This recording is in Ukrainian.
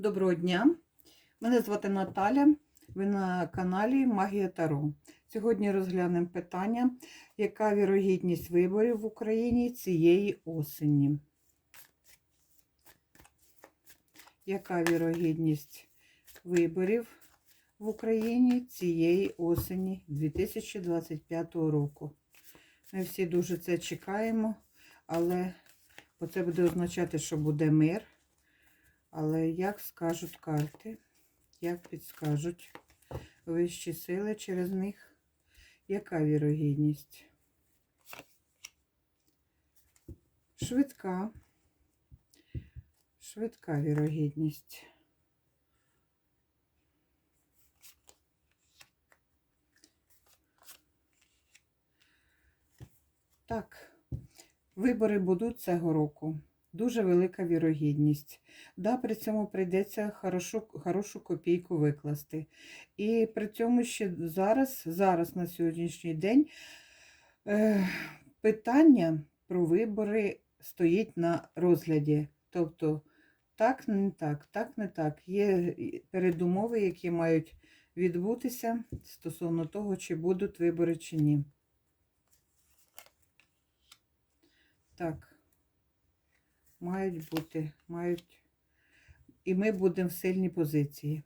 Доброго дня! Мене звати Наталя. Ви на каналі Магія Таро. Сьогодні розглянемо питання, яка вірогідність виборів в Україні цієї осені. Яка вірогідність виборів в Україні цієї осені 2025 року? Ми всі дуже це чекаємо, але це буде означати, що буде мир. Але як скажуть карти, як підскажуть вищі сили через них, яка вірогідність? Швидка, швидка вірогідність. Так, вибори будуть цього року. Дуже велика вірогідність. Да, при цьому прийдеться хорошу, хорошу копійку викласти. І при цьому ще зараз, зараз на сьогоднішній день, е, питання про вибори стоїть на розгляді. Тобто, так, не так, так, не так. Є передумови, які мають відбутися стосовно того, чи будуть вибори, чи ні. Так мають бути, мають. І ми будемо в сильній позиції.